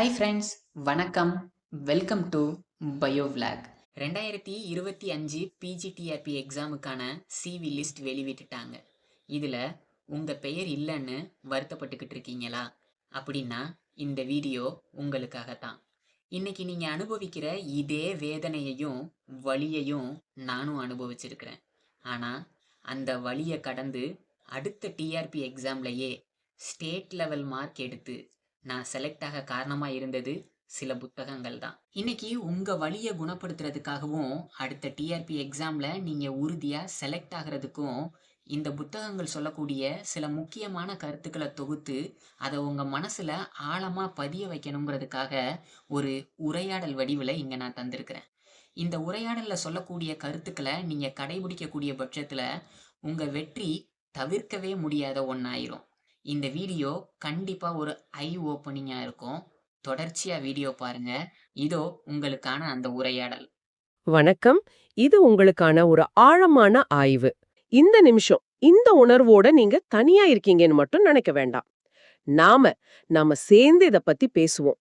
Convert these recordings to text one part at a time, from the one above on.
Hi friends வணக்கம். Welcome to bio vlog ரெண்டாயிரத்தி இருபத்தி அஞ்சு பிஜிடிஆர்பி எக்ஸாமுக்கான சிவி லிஸ்ட் வெளிவிட்டுட்டாங்க இதில் உங்கள் பெயர் இல்லைன்னு வருத்தப்பட்டுக்கிட்டு இருக்கீங்களா? அப்படின்னா இந்த வீடியோ உங்களுக்காக தான் இன்னைக்கு நீங்கள் அனுபவிக்கிற இதே வேதனையையும் வழியையும் நானும் அனுபவிச்சிருக்கிறேன். ஆனால் அந்த வழியை கடந்து அடுத்த டிஆர்பி எக்ஸாம்லையே ஸ்டேட் லெவல் மார்க் எடுத்து நான் செலக்ட் ஆக காரணமாக இருந்தது சில புத்தகங்கள் தான். இன்னைக்கு உங்கள் வழியை குணப்படுத்துறதுக்காகவும் அடுத்த டிஆர்பி எக்ஸாமில் நீங்கள் உறுதியாக செலக்ட் ஆகிறதுக்கும் இந்த புத்தகங்கள் சொல்லக்கூடிய சில முக்கியமான கருத்துக்களை தொகுத்து அதை உங்கள் மனசில் ஆழமாக பதிய வைக்கணுங்கிறதுக்காக ஒரு உரையாடல் வடிவில் இங்கே நான் தந்திருக்கிறேன். இந்த உரையாடலில் சொல்லக்கூடிய கருத்துக்களை நீங்கள் கடைபிடிக்கக்கூடிய பட்சத்தில் உங்கள் வெற்றி தவிர்க்கவே முடியாத ஒன்றாயிரும் இந்த வீடியோ கண்டிப்பாக ஒரு ஐ ஓப்பனிங்காக இருக்கும். தொடர்ச்சியாக வீடியோ பாருங்க. இதோ உங்களுக்கான அந்த உரையாடல். வணக்கம். இது உங்களுக்கான ஒரு ஆழமான ஆய்வு. இந்த நிமிஷம் இந்த உணர்வோட நீங்க தனியா இருக்கீங்கன்னு மட்டும் நினைக்க வேண்டாம். நாம நாம சேர்ந்து இத பத்தி பேசுவோம்.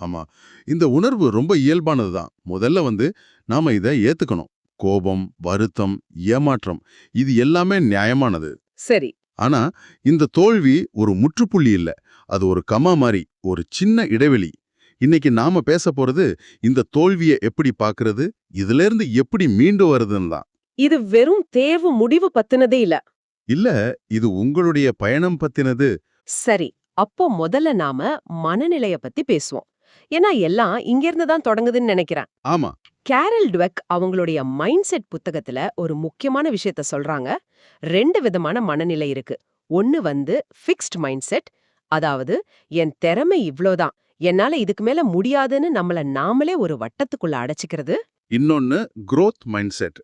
ஆமா. இந்த உணர்வு ரொம்ப இயல்பானது தான். முதல்ல வந்து நாம இதை ஏத்துக்கணும். கோபம் வருத்தம் ஏமாற்றம் இது எல்லாமே நியாயமானது. சரி. ஆனா இந்த தோல்வி ஒரு முற்றுப்புள்ளி இல்ல. அது ஒரு கமா மாதிரி ஒரு சின்ன இடைவெளி. இன்னைக்கு நாம பேச போறது இந்த தோல்வியை எப்படி பார்க்கிறது இதுல இருந்து எப்படி மீண்டு வருதுன்னு தான். இது வெறும் தேர்வு முடிவு பத்தினதே இல்ல. இல்ல இது உங்களுடைய பயணம் பத்தினது. சரி அப்போ முதல்ல நாம மனநிலைய பத்தி பேசுவோம். ஏன்னா எல்லாம் இங்க இருந்து தான் தொடங்குதுன்னு நினைக்கிறேன். ஆமா. கேரல் டுவெக் அவங்களுடைய மைண்ட் செட் புத்தகத்துல ஒரு முக்கியமான விஷயத்த சொல்றாங்க. ரெண்டு விதமான மனநிலை இருக்கு. ஒன்னு வந்து ஃபிக்ஸ்ட் மைண்ட் செட் அதாவது என் திறமை இவ்ளோதான் என்னால இதுக்கு மேல முடியாதுன்னு நம்மள நாமளே ஒரு வட்டத்துக்குள்ள அடைச்சிக்கிறது. இன்னொன்னு growth மைண்ட் செட்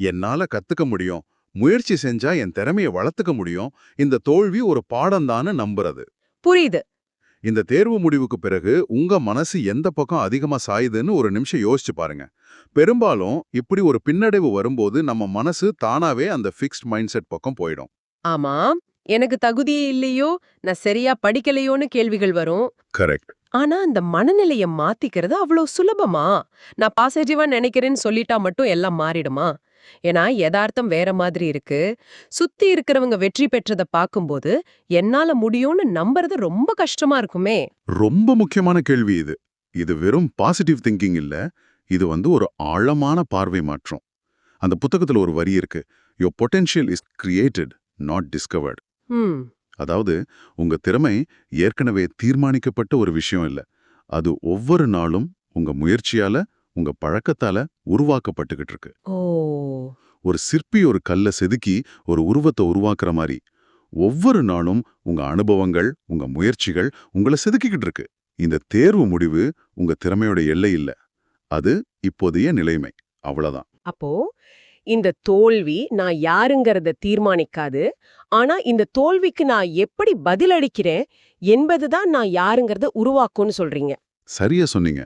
என்னால கத்துக்க முடியும் முயற்சி செஞ்சா என் திறமையை வளர்த்துக்க முடியும் இந்த தோல்வி ஒரு பாடம்தான்னு நம்புறது. புரியுது. இந்த தேர்வு முடிவுக்கு பிறகு உங்க மனசு எந்த பக்கம் அதிகமா சாயுதுன்னு ஒரு நிமிஷம் யோசிச்சு பாருங்க. பெரும்பாலும் இப்படி ஒரு பின்னடைவு வரும்போது நம்ம மனசு தானாவே அந்த ஃபிக்ஸ்ட் மைண்ட் செட் பக்கம் போயிடும். ஆமா எனக்கு தகுதியே இல்லையோ நான் சரியா படிக்கலையோன்னு கேள்விகள் வரும். கரெக்ட் ஆனா அந்த மனநிலைய மாத்திக்கிறது அவ்வளவு சுலபமா? நான் பாசிட்டிவா நினைக்கிறேன்னு சொல்லிட்டா மட்டும் எல்லாம் மாறிடுமா? ஏன்னா யதார்த்தம் வேற மாதிரி இருக்கு. சுத்தி இருக்கிறவங்க வெற்றி பெற்றதை பார்க்கும்போது என்னால முடியும்னு நம்புறது ரொம்ப கஷ்டமா இருக்குமே. ரொம்ப முக்கியமான கேள்வி இது. இது வெறும் பாசிட்டிவ் திங்கிங் இல்ல. இது வந்து ஒரு ஆழமான பார்வை மாற்றம். அந்த புத்தகத்துல ஒரு வரி இருக்கு. Your potential is created not discovered அதாவது உங்க திறமை ஏற்கனவே தீர்மானிக்கப்பட்ட ஒரு விஷயம் இல்ல. அது ஒவ்வொரு நாளும் உங்க முயற்சியால உங்க பழக்கத்தால உருவாக்கப்பட்டுகிட்டு இருக்கு. ஓ. ஒரு சிற்பி ஒரு கல்லை செதுக்கி ஒரு உருவத்தை உருவாக்குற மாதிரி ஒவ்வொரு நாளும் உங்க அனுபவங்கள் உங்க முயற்சிகள் உங்களை செதுக்கிக்கிட்டு இருக்கு. இந்த தேர்வு முடிவு உங்க திறமையோட எல்லை இல்ல. அது இப்போதைய நிலைமை. அவ்வளவுதான். அப்போ இந்த தோல்வி நான் யாருங்கறத தீர்மானிக்காது. ஆனா இந்த தோல்விக்கு நான் எப்படி பதிலளிக்கிறேன் என்பதுதான் நான் யாருங்கறத உருவாக்கும்னு சொல்றீங்க. சரியா சொன்னீங்க.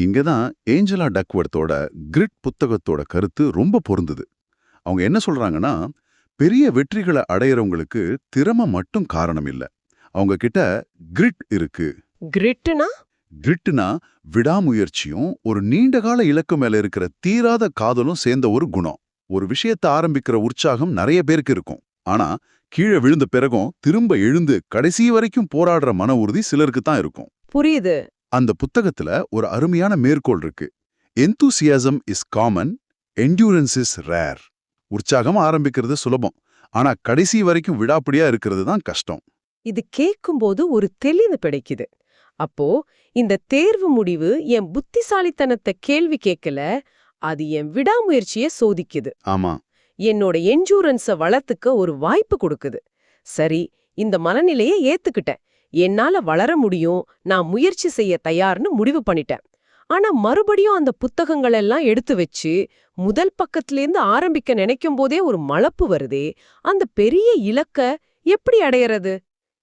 இங்கதான் ஏஞ்சலா டக்வர்த்தோட கிரிட் புத்தகத்தோட கருத்து ரொம்ப பொருந்துது. அவங்க என்ன சொல்றாங்கன்னா பெரிய வெற்றிகளை அடையறவங்களுக்கு திறமை மட்டும் காரணம் இல்ல. அவங்க கிட்ட கிரிட் இருக்கு. கிரிட்னா? கிரிட்னா விடாமுயற்சியும் ஒரு நீண்டகால இலக்கு மேல இருக்கிற தீராத காதலும் சேர்ந்த ஒரு குணம். ஒரு விஷயத்தை ஆரம்பிக்கிற உற்சாகம் நிறைய பேருக்கு இருக்கும். ஆனா கீழே விழுந்த பிறகும் திரும்ப எழுந்து கடைசி வரைக்கும் போராடுற மன உறுதி சிலருக்கு தான் இருக்கும். புரியுது. அந்த புத்தகத்துல ஒரு அருமையான மேற்கோள் இருக்கு. Enthusiasm is common endurance is rare உற்சாகம் ஆரம்பிக்கிறது சுலபம். ஆனா கடைசி வரைக்கும் விடாப்பிடியா இருக்கிறது தான் கஷ்டம். இது கேட்கும்போது ஒரு தெளிவு கிடைக்குது. அப்போ இந்த தேர்வு முடிவு என் புத்திசாலித்தனத்தை கேள்வி கேட்கல அது என் விடாமுயற்சியை சோதிக்குது. ஆமா. என்னோட என்ஜூரன்ஸ வளர்த்துக்க ஒரு வாய்ப்பு கொடுக்குது. சரி இந்த மனநிலையை ஏத்துக்கிட்டேன். என்னால வளர முடியும் நான் முயற்சி செய்ய தயார்னு முடிவு பண்ணிட்டேன். ஆனா மறுபடியும் அந்த புத்தகங்கள் எல்லாம் எடுத்து வச்சு முதல் பக்கத்திலேருந்து ஆரம்பிக்க நினைக்கும் போதே ஒரு மலப்பு வருதே அந்த பெரிய இலக்க எப்படி அடையறது?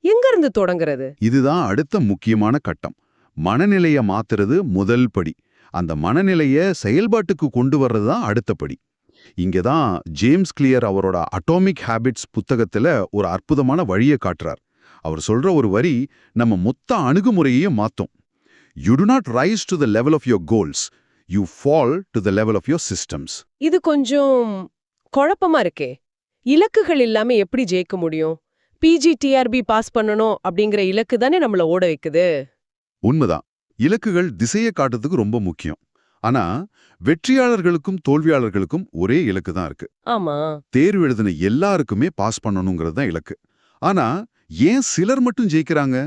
எங்க இருந்து தொடங்குறது? இதுதான் அடுத்த முக்கியமான கட்டம். மனநிலைய மாத்துறது முதல் படி. அந்த மனநிலைய செயல்பாட்டுக்கு கொண்டு வர்றது தான் அடுத்த படி. இங்கதான் ஜேம்ஸ் கிளியர் அவரோட அட்டாமிக் ஹேபிட்ஸ் புத்தகத்துல ஒரு அற்புதமான வழியை காட்டுறார். அவர் சொல்ற ஒரு வரி நம்ம மொத்த அணுகுமுறையையும் மாத்தும். You do not rise to the level of your goals you fall to the level of your systems இது கொஞ்சம் குழப்பமா இருக்கே. இலக்குகள் இல்லாம எப்படி ஜெயிக்க முடியும்? பிஜி டிஆர்பி பாஸ் பண்ணணும் அப்படிங்கிற இலக்கு தானே நம்மள ஓட வைக்குது. உண்மைதான். இலக்குகள் திசையை காட்டுறதுக்கு ரொம்ப முக்கியம். ஆனா வெற்றியாளர்களுக்கும் தோல்வியாளர்களுக்கும் ஒரே இலக்கு தான் இருக்கு. ஆமா. தேர்வு எழுதின எல்லாருக்குமே பாஸ் பண்ணணுங்கிறது தான் இலக்கு. ஆனா ஏன் சிலர் மட்டும் ஜெயிக்கிறாங்க?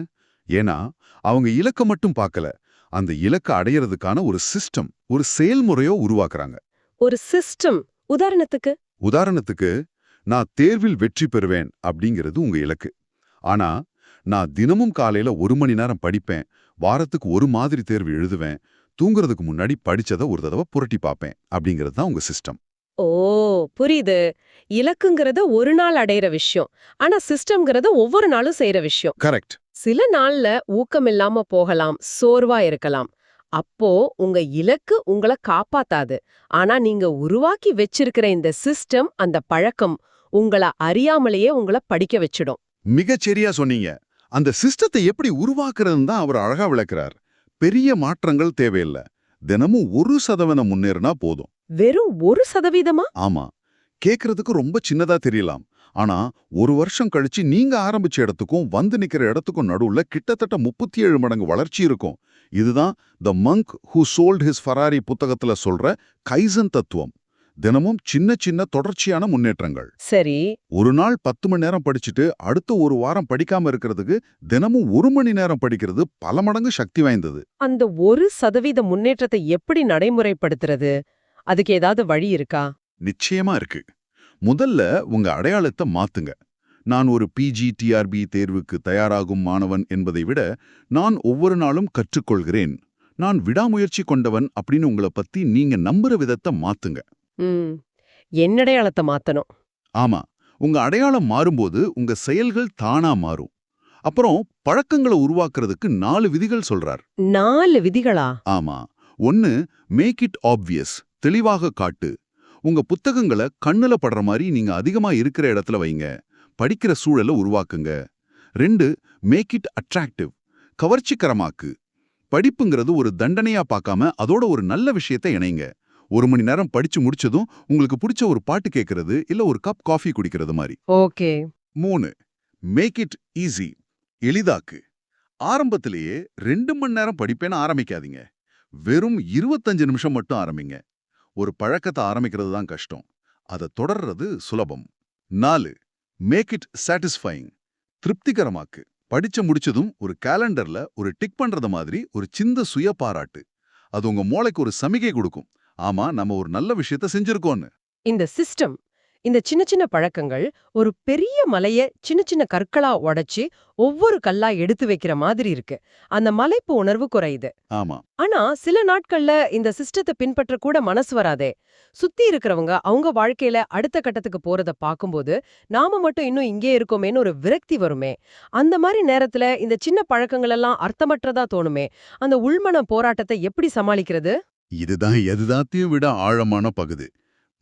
ஏன்னா அவங்க இலக்கை மட்டும் பார்க்கல. அந்த இலக்கை அடையறதுக்கான ஒரு சிஸ்டம் ஒரு செயல்முறையோ உருவாக்குறாங்க. ஒரு சிஸ்டம் உதாரணத்துக்கு? உதாரணத்துக்கு நான் தேர்வில் வெற்றி பெறுவேன் அப்படிங்கிறது உங்க இலக்கு. ஆனா நான் தினமும் காலையில ஒரு மணி நேரம் படிப்பேன் வாரத்துக்கு ஒரு மாதிரி தேர்வு எழுதுவேன் தூங்குறதுக்கு முன்னாடி படிச்சதை ஒரு தடவை புரட்டி பார்ப்பேன் அப்படிங்கிறது தான் உங்க சிஸ்டம் ஓ புரியுது. இலக்குங்கிறது ஒரு நாள் அடையிற விஷயம். ஆனா சிஸ்டம்ங்கிறது ஒவ்வொரு நாளும் செய்யற விஷயம். கரெக்ட். சில நாள்ல ஊக்கம் இல்லாம போகலாம் சோர்வா இருக்கலாம். அப்போ உங்க இலக்கு உங்களை காப்பாத்தாது. ஆனா நீங்க உருவாக்கி வச்சிருக்கிற இந்த சிஸ்டம் அந்த பழக்கம் உங்கள அறியாமலேயே உங்கள படிக்க வச்சிடும். மிகச்சரியா சொன்னீங்க. அந்த சிஸ்டத்தை எப்படி உருவாக்குறதுன்னு தான் அவர் அழகா விளக்குறார். பெரிய மாற்றங்கள் தேவையில்லை. தினமும் ஒரு சதவீதம் முன்னேறினா போதும். வெறும் ஒரு சதவீதமா? ஆமா. கேக்குறதுக்கு ரொம்ப சின்னதா தெரியலாம். ஆனா ஒரு வருஷம் கழிச்சு நீங்க ஆரம்பிச்ச இடத்துக்கும் வந்து நிக்கிற இடத்துக்கும் நடுவுல கிட்டத்தட்ட முப்பத்தி ஏழு மடங்கு வளர்ச்சி இருக்கும். இதுதான் the monk who sold his Ferrari புத்தகத்துல சொல்ற கைசன் தத்துவம். தினமும் சின்ன சின்ன தொடர்ச்சியான முன்னேற்றங்கள். சரி. ஒரு நாள் பத்து மணி நேரம் படிச்சுட்டு அடுத்த ஒரு வாரம் படிக்காம இருக்கிறதுக்கு தினமும் ஒரு மணி நேரம் படிக்கிறது பல மடங்கு சக்தி வாய்ந்தது. அந்த ஒரு சதவீத முன்னேற்றத்தை எப்படி நடைமுறைப்படுத்துறது? அதுக்கு ஏதாவது வழி இருக்கா? நிச்சயமா இருக்கு. முதல்ல உங்க அடையாளத்தை மாத்துங்க. நான் ஒரு பிஜி டிஆர்பி தேர்வுக்கு தயாராகும் மாணவன் என்பதை விட நான் ஒவ்வொரு நாளும் கற்றுக்கொள்கிறேன். நான் விடாமுயற்சி கொண்டவன் அப்படின்னு உங்களை பத்தி நீங்க நம்புற விதத்தை மாத்துங்க. ம். என்னடையாளத்தை மாத்தணும்? ஆமா. உங்க அடையாளம் மாறும்போது உங்க செயல்கள் தானா மாறும். அப்புறம் பழக்கங்களை உருவாக்குறதுக்கு நாலு விதிகள் சொல்றார். நாலு விதிகளா? ஆமா. ஒன்னு மேக் இட் ஆப்வியஸ் தெளிவாக காட்டு. உங்க புத்தகங்களை கண்ணுல படுற மாதிரி நீங்க அதிகமா இருக்கிற இடத்துல வைங்க. படிக்கிற சூழலை உருவாக்குங்க. ரெண்டு மேக் இட் அட்ராக்டிவ் கவர்ச்சிகரமாக்கு. படிப்புங்கிறது ஒரு தண்டனையா பார்க்காம அதோட ஒரு நல்ல விஷயத்தை இணைங்க. ஒரு மணி நேரம் படிச்சு முடிச்சதும் உங்களுக்கு பிடிச்ச ஒரு பாட்டு கேட்கறது இல்ல ஒரு கப் காஃபி குடிக்கிறது மாதிரி ஓகே. மூணு மேக் இட் ஈஸி எளிதாக்கு. ஆரம்பத்திலேயே ரெண்டு மணி நேரம் படிப்பேன்னு ஆரம்பிக்காதீங்க. வெறும் இருபத்தஞ்சு நிமிஷம் மட்டும் ஆரம்பிங்க. ஒரு பழக்கத்தை ஆரம்பிக்கிறது தான் கஷ்டம். அதை தொடர்றது சுலபம். நாலு மேக் இட் சாட்டிஸ்ஃபைங் திருப்திகரமாக்கு. படிச்சு முடிச்சதும் ஒரு கேலண்டர்ல ஒரு டிக் பண்றது மாதிரி ஒரு சிந்த சுய பாராட்டு. அது உங்க மூளைக்கு ஒரு சமிகை கொடுக்கும். ஆமா நம்ம ஒரு நல்ல விஷயத்த செஞ்சிருக்கோம்னு. இந்த சிஸ்டம் இந்த சின்ன சின்ன பழக்கங்கள் ஒரு பெரிய மலைய சின்ன சின்ன கற்களா உடைச்சு ஒவ்வொரு கல்லா எடுத்து வைக்கிற மாதிரி இருக்கு. அந்த மலைப்பு உணர்வு குறையுது. ஆமா. ஆனா சில நாட்கள்ல இந்த சிஸ்டத்தை பின்பற்ற கூட மனசு வராதே. சுத்தி இருக்கிறவங்க அவங்க வாழ்க்கையில அடுத்த கட்டத்துக்கு போறத பாக்கும்போது நாம மட்டும் இன்னும் இங்கே இருக்கோமேன்னு ஒரு விரக்தி வருமே. அந்த மாதிரி நேரத்துல இந்த சின்ன பழக்கங்கள் எல்லாம் அர்த்தமற்றதா தோணுமே. அந்த உள்மன போராட்டத்தை எப்படி சமாளிக்கிறது? இதுதான் எதுதாத்தையும் விட ஆழமான பகுதி.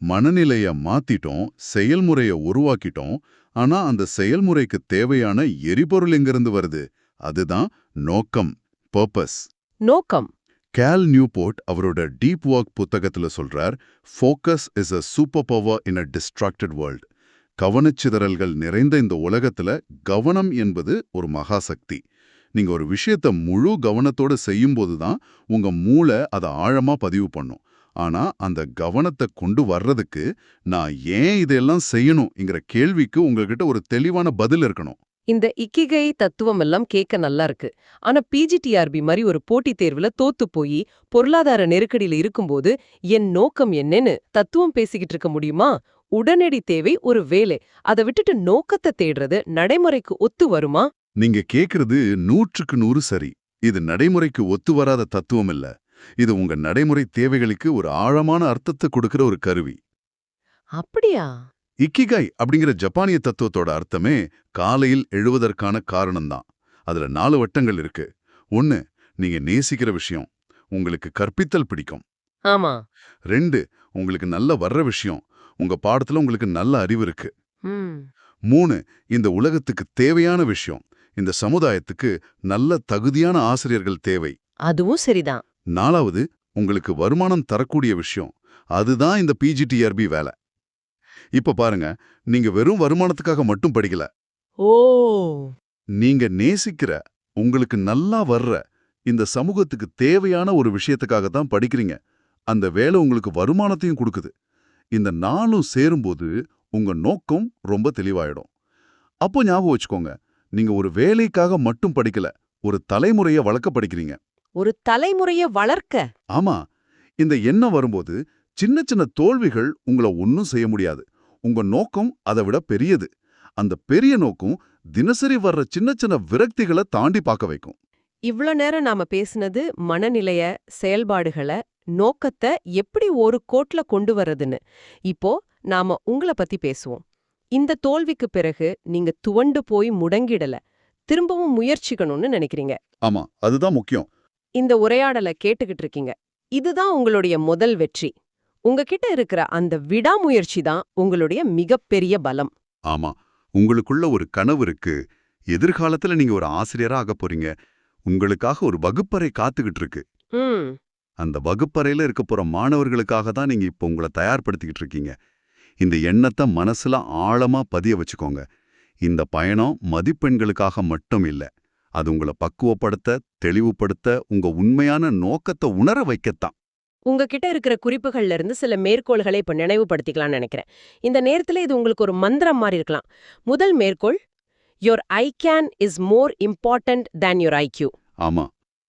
மனநிலைய மாத்திட்டோம் செயல்முறைய உருவாக்கிட்டோம் ஆனா அந்த செயல்முறைக்கு தேவையான எரிபொருள் எங்கிருந்து வருது? அதுதான் நோக்கம் பர்பஸ் நோக்கம். கேல் நியூபோர்ட் அவரோட டீப் ஒர்க் புத்தகத்துல சொல்றார் focus is a superpower in a distracted world கவனச்சிதறல்கள் நிறைந்த இந்த உலகத்துல கவனம் என்பது ஒரு மகாசக்தி. நீங்க ஒரு விஷயத்த முழு கவனத்தோட செய்யும்போது தான் உங்க மூளை அதை ஆழமா பதிவு பண்ணும். ஆனா அந்த கவனத்தை கொண்டு வர்றதுக்கு நான் ஏன் இதெல்லாம் செய்யணும்ங்கிற கேள்விக்கு உங்ககிட்ட ஒரு தெளிவான பதில் இருக்கணும். இந்த இக்கிகை தத்துவம் எல்லாம் கேட்க நல்லா இருக்கு. ஆனா பிஜிடிஆர்பி மாதிரி ஒரு போட்டித் தேர்வுல தோத்து போய் பொருளாதார நெருக்கடியில இருக்கும்போது என் நோக்கம் என்னன்னு தத்துவம் பேசிக்கிட்டு இருக்க முடியுமா? உடனடி தேவை ஒரு வேலை. அதை விட்டுட்டு நோக்கத்தை தேடுறது நடைமுறைக்கு ஒத்து வருமா? நீங்க கேக்குறது நூற்றுக்கு நூறு சரி. இது நடைமுறைக்கு ஒத்து வராத தத்துவம் இல்ல. இது உங்க நடைமுறை தேவைகளுக்கு ஒரு ஆழமான அர்த்தத்தை கொடுக்கிற ஒரு கருவி. அப்படியா? இக்கிகாய் அப்படிங்கிற ஜப்பானிய தத்துவத்தோட அர்த்தமே காலையில் எழுவதற்கான காரணம்தான். அதுல நாலு வட்டங்கள் இருக்கு. ஒன்னு நீங்க நேசிக்கிற விஷயம் உங்களுக்கு கற்பித்தல் பிடிக்கும். ஆமா. ரெண்டு உங்களுக்கு நல்ல வர்ற விஷயம் உங்க பாடத்துல உங்களுக்கு நல்ல அறிவு இருக்கு. மூணு இந்த உலகத்துக்கு தேவையான விஷயம் இந்த சமுதாயத்துக்கு நல்ல தகுதியான ஆசிரியர்கள் தேவை. அதுவும் சரிதான். நாலாவது உங்களுக்கு வருமானம் தரக்கூடிய விஷயம். அதுதான் இந்த பிஜிடிஆர்பி வேலை. இப்ப பாருங்க நீங்க வெறும் வருமானத்துக்காக மட்டும் படிக்கல. ஓ! நீங்க நேசிக்கிற உங்களுக்கு நல்லா வர்ற இந்த சமூகத்துக்கு தேவையான ஒரு விஷயத்துக்காக தான் படிக்கிறீங்க. அந்த வேலை உங்களுக்கு வருமானத்தையும் கொடுக்குது. இந்த நாளும் சேரும்போது உங்க நோக்கம் ரொம்ப தெளிவாயிடும். அப்போ ஞாபகம் வச்சுக்கோங்க நீங்க ஒரு வேலைக்காக மட்டும் படிக்கல ஒரு தலைமுறைய வளர்க்க படிக்கிறீங்க. ஒரு தலைமுறைய வளர்க்க. ஆமா இந்த எண்ணம் வரும்போது சின்ன சின்ன தோல்விகள் உங்களை ஒன்றும் செய்ய முடியாது. உங்க நோக்கம் அதை விட பெரியது. அந்த பெரிய நோக்கம் தினசரி வர்ற சின்ன சின்ன விரக்திகளை தாண்டி பார்க்க வைக்கும். இவ்ளோ நேரம் நாம பேசுனது மனநிலைய செயல்பாடுகளை நோக்கத்தை எப்படி ஒரு கோட்ல கொண்டு வர்றதுன்னு. இப்போ நாம உங்கள பத்தி பேசுவோம். இந்த தோல்விக்கு பிறகு நீங்க துவண்டு போய் முடங்கிடல. திரும்பவும் முயற்சிக்கணும்னு நினைக்கிறீங்க. ஆமா அதுதான் முக்கியம். இந்த உரையாடலை கேட்டுக்கிட்டு இருக்கீங்க. இதுதான் உங்களுடைய முதல் வெற்றி. உங்ககிட்ட இருக்கிற அந்த விடாமுயற்சி தான் உங்களுடைய மிகப்பெரிய பலம். ஆமா. உங்களுக்குள்ள ஒரு கனவு இருக்கு. எதிர்காலத்துல நீங்க ஒரு ஆசிரியரா ஆக போறீங்க. உங்களுக்காக ஒரு வகுப்பறை காத்துக்கிட்டு இருக்கு. அந்த வகுப்பறையில இருக்க போற மாணவர்களுக்காக தான் நீங்க இப்போ உங்களை தயார்படுத்திக்கிட்டு இருக்கீங்க. இந்த எண்ணத்தை மனசுல ஆழமா பதிய வச்சுக்கோங்க. இந்த பயணம் மதிப்பெண்களுக்காக மட்டும் இல்ல. அது உங்களை பக்குவப்படுத்த தெளிவுபடுத்த உங்க உண்மையான நோக்கத்தை உணர வைக்கத்தான். உங்ககிட்ட இருக்கிற குறிப்புகள்ல இருந்து சில மேற்கோள்களை இப்ப நினைவுபடுத்திக்கலாம்னு நினைக்கிறேன். இந்த நேரத்துல இது உங்களுக்கு ஒரு மந்திரம் மாதிரி இருக்கலாம். முதல் மேற்கோள் your I can is more important than your IQ ஆமா.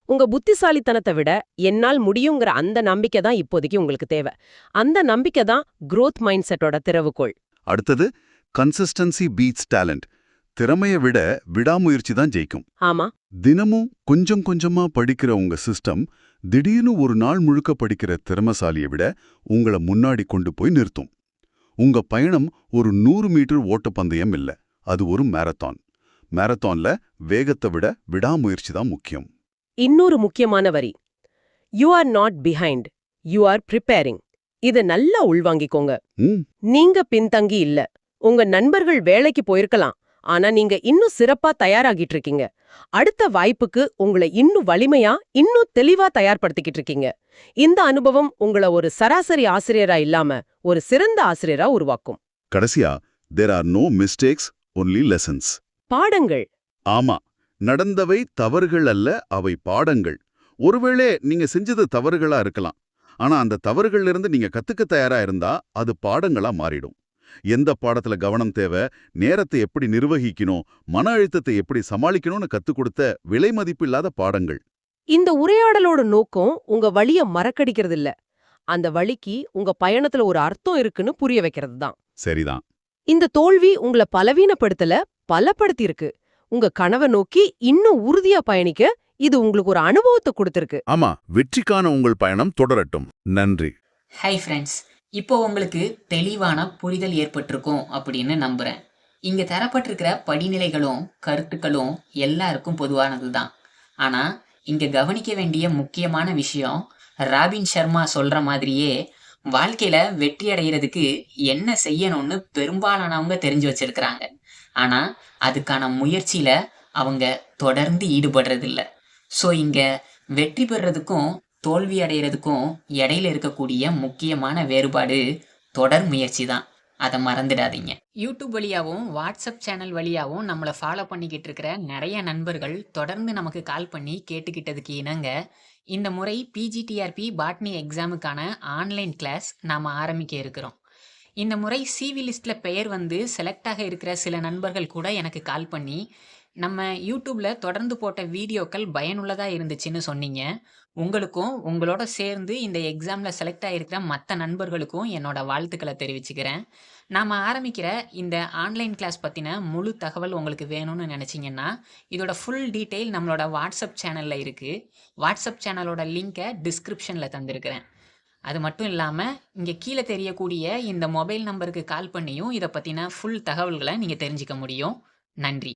உங்க புத்திசாலித்தனத்தை விட என்னால் முடியுங்கிற அந்த நம்பிக்கை தான் இப்போதைக்கு உங்களுக்கு தேவை. அந்த நம்பிக்கை தான் growth மைண்ட் செட்டோட திறவுகோள். அடுத்தது கன்சிஸ்டன்சி பீட்ஸ் டேலண்ட் திறமைய விட விடாமுயற்சி தான் ஜெயிக்கும். ஆமா. தினமும் கொஞ்சம் கொஞ்சமா படிக்கிற உங்க சிஸ்டம் திடீர்னு ஒரு நாள் முழுக்க படிக்கிற திறமசாலியை விட உங்கள முன்னாடி கொண்டு போய் நிறுத்தும். உங்க பயணம் ஒரு நூறு மீட்டர் ஓட்டப்பந்தயம் இல்ல அது ஒரு மேரத்தான் மேரத்தான்ல வேகத்தை விட விடாமுயற்சி தான் முக்கியம். இன்னொரு முக்கியமான வரி. You are not behind you are preparing இத நல்லா உள்வாங்கிக்கோங்க. நீங்க பின்தங்கி இல்ல உங்க நண்பர்கள் வேலைக்கு போயிருக்கலாம் ஆனா நீங்க இன்னும் சிறப்பா தயாராகிட்டு இருக்கீங்க அடுத்த வாய்ப்புக்கு உங்களை இன்னும் வலிமையா இன்னும் தெளிவா தயார்படுத்திக்கிட்டு இருக்கீங்க. இந்த அனுபவம் உங்கள ஒரு சராசரி ஆசிரியரா இல்லாம ஒரு சிறந்த ஆசிரியரா உருவாக்கும். கடைசியா there are no mistakes only lessons பாடங்கள். ஆமா நடந்தவை தவறுகள் அல்ல அவை பாடங்கள். ஒருவேளை நீங்க செஞ்சது தவறுகளா இருக்கலாம். ஆனா அந்த தவறுகள்ல இருந்து நீங்க கத்துக்க தயாரா இருந்தா அது பாடங்களா மாறிடும். எந்த பாடத்துல கவனம் தேவை நேரத்தை எப்படி நிர்வகிக்கணும் மன அழுத்தத்தை எப்படி சமாளிக்கணும்னு கத்துக் கொடுத்த விலை மதிப்பில்லாத பாடங்கள். இந்த உரையாடலோட நோக்கம் உங்க வழிய மறக்கடிக்கிறது இல்ல அந்த வழிக்கு உங்க பயணத்துல ஒரு அர்த்தம் இருக்குன்னு புரிய வைக்கிறது தான். சரிதான். இந்த தோல்வி உங்கள பலவீனப்படுத்தல பலப்படுத்தி இருக்கு உங்க கனவை நோக்கி இன்னும் உறுதியா பயணிக்க இது உங்களுக்கு ஒரு அனுபவத்தை கொடுத்திருக்கு. ஆமா வெற்றிக்கான உங்கள் பயணம் தொடரட்டும். நன்றி. ஹை ஃப்ரெண்ட்ஸ் இப்போ உங்களுக்கு தெளிவான புரிதல் ஏற்பட்டிருக்கும் அப்படின்னு நம்புகிறேன் இங்கே தரப்பட்டிருக்கிற படிநிலைகளும் கருத்துக்களும் எல்லாருக்கும் பொதுவானது தான் ஆனால் இங்கே கவனிக்க வேண்டிய முக்கியமான விஷயம் ராபின் சர்மா சொல்கிற மாதிரியே வாழ்க்கையில் வெற்றி அடைகிறதுக்கு என்ன செய்யணும்னு பெரும்பாலானவங்க தெரிஞ்சு வச்சிருக்கிறாங்க. ஆனால் அதுக்கான முயற்சியில் அவங்க தொடர்ந்து ஈடுபடுறதில்ல. ஸோ இங்கே வெற்றி பெறுறதுக்கும் தோல்வி அடைகிறதுக்கும் இடையில இருக்கக்கூடிய முக்கியமான வேறுபாடு தொடர் முயற்சி தான். அதை மறந்துடாதீங்க. யூடியூப் வழியாகவும் வாட்ஸ்அப் சேனல் வழியாகவும் நம்மளை ஃபாலோ பண்ணிக்கிட்டு இருக்கிற நிறைய நண்பர்கள் தொடர்ந்து நமக்கு கால் பண்ணி கேட்டுக்கிட்டதுக்கு இணங்க இந்த முறை பிஜிடிஆர்பி பாட்னி எக்ஸாமுக்கான ஆன்லைன் கிளாஸ் நாம் ஆரம்பிக்க இருக்கிறோம். இந்த முறை சிவி லிஸ்ட்டில் பெயர் வந்து செலக்ட் ஆக இருக்கிற சில நண்பர்கள் கூட எனக்கு கால் பண்ணி நம்ம யூடியூப்பில் தொடர்ந்து போட்ட வீடியோக்கள் பயனுள்ளதாக இருந்துச்சுன்னு சொன்னீங்க. உங்களுக்கும் உங்களோட சேர்ந்து இந்த எக்ஸாமில் செலக்ட் ஆகிருக்கிற மற்ற நண்பர்களுக்கும் என்னோட வாழ்த்துக்களை தெரிவிச்சுக்கிறேன். நாம் ஆரம்பிக்கிற இந்த ஆன்லைன் கிளாஸ் பற்றின முழு தகவல் உங்களுக்கு வேணும்னு நினச்சிங்கன்னா இதோட ஃபுல் டீட்டெயில் நம்மளோட வாட்ஸ்அப் சேனலில் இருக்குது வாட்ஸ்அப் சேனலோட லிங்கை டிஸ்கிரிப்ஷனில் தந்திருக்கிறேன். அது மட்டும் இல்லாமல் இங்கே கீழே தெரியக்கூடிய இந்த மொபைல் நம்பருக்கு கால் பண்ணியும் இதை பற்றின ஃபுல் தகவல்களை நீங்கள் தெரிஞ்சுக்க முடியும். நன்றி.